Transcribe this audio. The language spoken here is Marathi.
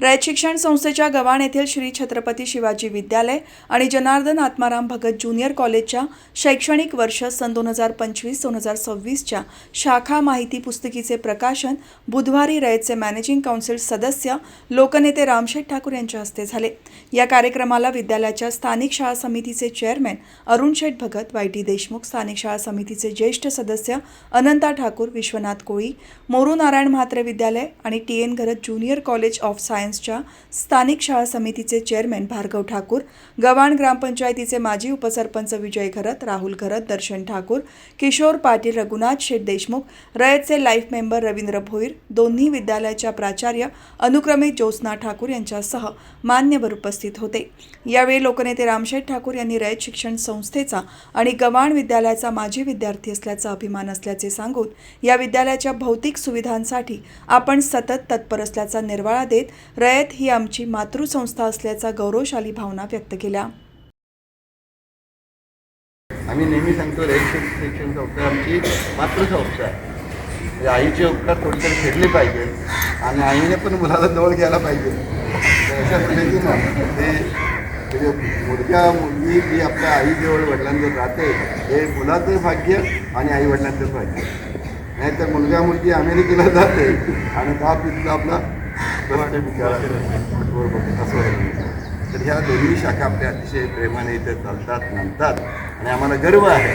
रयत शिक्षण संस्थेच्या गव्हाण येथील श्री छत्रपती शिवाजी विद्यालय आणि जनार्दन आत्माराम भगत ज्युनियर कॉलेजच्या शैक्षणिक वर्ष सन दोन हजार पंचवीस दोन हजार सव्वीसच्या शाखा माहिती पुस्तिकेचे प्रकाशन बुधवारी रयतचे मॅनेजिंग काउन्सिल सदस्य लोकनेते रामशेठ ठाकूर यांच्या हस्ते झाले. या कार्यक्रमाला विद्यालयाच्या स्थानिक शाळा समितीचे chairman Arun Sheth Bhagat Y T Deshmukh स्थानिक शाळा समितीचे ज्येष्ठ सदस्य अनंता ठाकूर विश्वनाथ कोळी मोरू नारायण म्हात्रे विद्यालय आणि T N Gharat junior college of science सायन्सच्या स्थानिक शाळा समितीचे चेअरमॅन भार्गव ठाकूर गव्हाण ग्रामपंचायतीचे माजी उपसरपंच विजय घरत राहुल घरत दर्शन ठाकूर किशोर पाटील रघुनाथ शेठ देशमुख रयतचे लाईफ मेंबर रवींद्र भोईर दोन्ही विद्यालयाच्या प्राचार्य अनुक्रमे ज्योत्स्ना ठाकूर यांच्यासह मान्यवर उपस्थित होते. यावेळी लोकनेते रामशेठ ठाकूर यांनी रयत शिक्षण संस्थेचा आणि गव्हाण विद्यालयाचा माजी विद्यार्थी असल्याचा अभिमान असल्याचे सांगून या विद्यालयाच्या भौतिक सुविधांसाठी आपण सतत तत्पर असल्याचा निर्वाळा देत रयत ही आमची मातृसंस्था असल्याचा गौरवशाली भावना व्यक्त केल्या. आम्ही नेहमी सांगतो रयत शिक्षण संस्था आमची मातृसंस्था आहे. म्हणजे आईचे उपकार थोडीतरी फेडले पाहिजे आणि आईने पण मुलाला जवळ घ्यायला पाहिजे. अशा पद्धतीनं ते म्हणजे मुलगा मुलगी जी आपल्या आईजवळ वडिलांजवळ राहते हे मुलाचं भाग्य आणि आई वडिलांचं भाग्य. नाहीतर मुलगा मुलगी अमेरिकेला जाते आणि दहा पितला आपला बरोबर बघतो असं तर ह्या दोन्ही शाखा आपल्या अतिशय प्रेमाने इथे चालतात नांदतात आणि आम्हाला गर्व आहे.